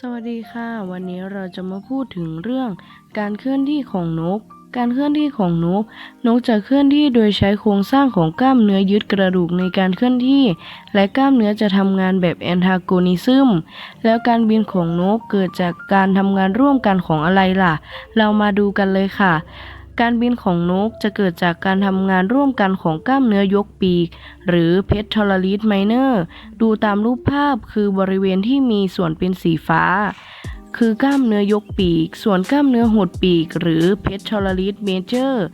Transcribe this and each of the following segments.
สวัสดีค่ะ วันนี้เราจะมาพูดถึงเรื่องการเคลื่อนที่ของนก การเคลื่อนที่ของนก นกจะเคลื่อนที่โดยใช้โครงสร้างของกล้ามเนื้อยึดกระดูกในการเคลื่อนที่ และกล้ามเนื้อจะทำงานแบบแอนทาโกนิซึม แล้วการบินของนกเกิดจากการทำงานร่วมกันของอะไรล่ะ เรามาดูกันเลยค่ะ การบินของนกจะเกิดจากการทำงานร่วมกันของกล้ามเนื้อยกปีก หรือเพททอร์ลิสไมเนอร์ดูตามรูปภาพคือบริเวณที่มีส่วนเป็นสีฟ้า คือกล้ามเนื้อยกปีก ส่วนกล้ามเนื้อหดปีก หรือเพททอร์ลิสเมเจอร์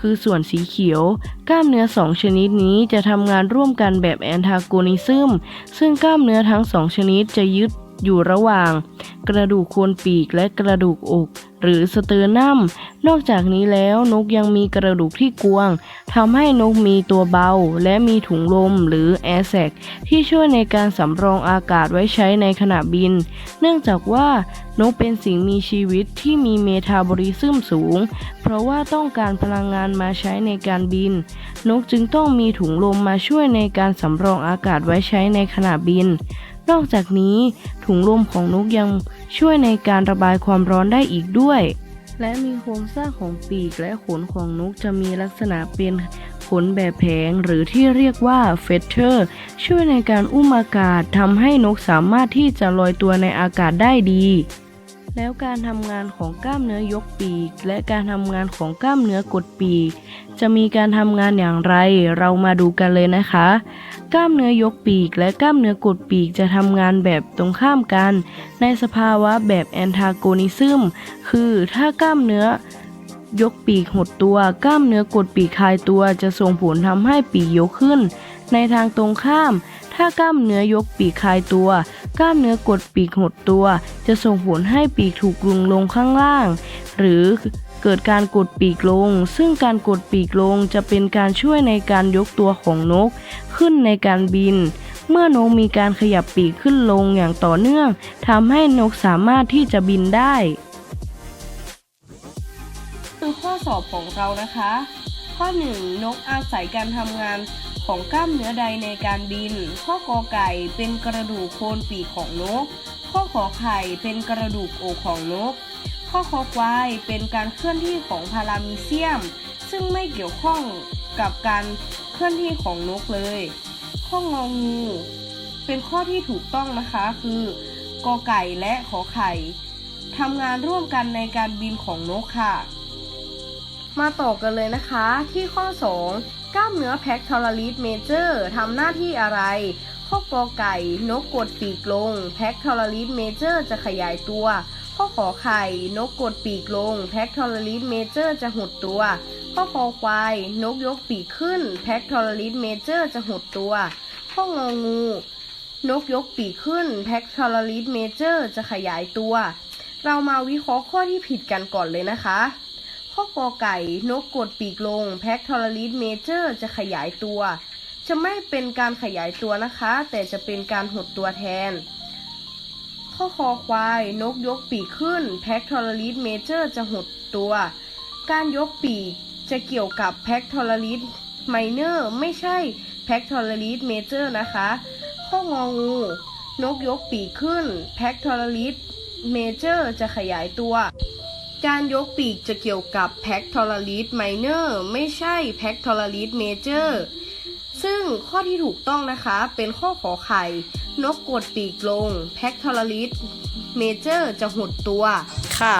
คือส่วนสีเขียว กล้ามเนื้อสองชนิดนี้จะทำงานร่วมกันแบบแอนทาโกนิซึมซึ่งกล้ามเนื้อทั้งสองชนิดจะยึด อยู่ระหว่าง กระดูกโคนปีกและกระดูกอก หรือสเตอร์นัม นอกจากนี้แล้วนกยังมีกระดูกที่กวางทำให้นกมีตัวเบา และมีถุงลมหรือแอร์แซกที่ช่วยในการสำรองอากาศไว้ใช้ในขณะบิน เนื่องจากว่านกเป็นสิ่งมีชีวิตที่มีเมตาบอลิซึมสูง เพราะว่าต้องการพลังงานมาใช้ในการบิน นกจึงต้องมีถุงลมมาช่วยในการสำรองอากาศไว้ใช้ในขณะบิน นอกจากนี้ถุงลมของนกยังช่วยในการระบายความร้อนได้อีกด้วย และมีโครงสร้างของปีกและขนของนกจะมีลักษณะเป็นขนแบบแผงหรือที่เรียกว่าเฟเทอร์ ช่วยในการอุ้มอากาศทำให้นกสามารถที่จะลอยตัวในอากาศได้ดี แล้วการทำงานของกล้ามเนื้อยกปีก และการทำงานของกล้ามเนื้อกดปีก จะมีการทำงานอย่างไร เรามาดูกันเลยนะคะ กล้ามเนื้อยกปีก และกล้ามเนื้อกดปีกจะทำงานแบบตรงข้ามกัน ในสภาวะแบบแอนทาโกนิซึมคือถ้ากล้ามเนื้อยกปีกหดตัว กล้ามเนื้อกดปีกคลายตัว จะส่งผลทำให้ปีกยกขึ้น ในทางตรงข้าม ถ้ากล้ามเนื้อยกปีกคลายตัว กล้ามเนื้อกดปีกหดตัว จะส่งผลให้ปีกถูกลุงลงข้างล่าง หรือเกิดการกดปีกลง ซึ่งการกดปีกลงจะเป็นการช่วยในการยกตัวของนก ขึ้นในการบิน เมื่อนกมีการขยับปีกขึ้นลงอย่างต่อเนื่องทำให้นกสามารถที่จะบินได้ คือข้อสอบของเรานะคะ ข้อ 1 นกอาศัยการทำงาน ของกล้ามเนื้อใดในการบิน ข้อกอไก่เป็นกระดูกโคนปีกของนก ข้อขอไข่เป็นกระดูกอกของนก ข้อคอควายเป็นการเคลื่อนที่ของพารามีเซียม ซึ่งไม่เกี่ยวข้องกับการเคลื่อนที่ของนกเลย ข้ององู เป็นข้อที่ถูกต้องนะคะคือกอไก่และขอไข่ทำงานร่วมกันในการบินของนกค่ะ มาต่อกันเลยนะคะที่ข้อ 2 กล้ามเนื้อแพคทอรลิสเมเจอร์ทำหน้าที่อะไรข้อกอไก่ นกกดปีกลง แพคทอรลิสเมเจอร์จะขยายตัว ข้อขอไข่ นกกดปีกลง แพคทอรลิสเมเจอร์จะหดตัว ข้อคอควาย นกยกปีกขึ้น แพคทอรลิสเมเจอร์จะหดตัว ข้ององู นกยกปีกขึ้น แพคทอรลิสเมเจอร์จะขยายตัว เรามาวิเคราะห์ข้อที่ผิดกันก่อนเลยนะคะ ข้อกอไก่ นกกดปีกลง แพคทอรลิสเมเจอร์ จะขยายตัว จะไม่เป็นการขยายตัวนะคะ แต่จะเป็นการหดตัวแทน ข้อคอควาย นกยกปีกขึ้น แพคทอรลิสเมเจอร์ จะหดตัว การยกปีกจะเกี่ยวกับแพคทอรลิสไมเนอร์ไม่ใช่แพคทอรลิสเมเจอร์นะคะ ข้ององู นกยกปีกขึ้น แพคทอรลิสเมเจอร์ จะขยายตัว การยกปีกจะเกี่ยวกับแพคทอรลิสไมเนอร์ไม่ใช่แพคทอรลิสเมเจอร์ซึ่งข้อที่ถูกต้องนะคะเป็นข้อขอไข่ นกกดปีกลงแพคทอรลิสเมเจอร์จะหดตัวค่ะ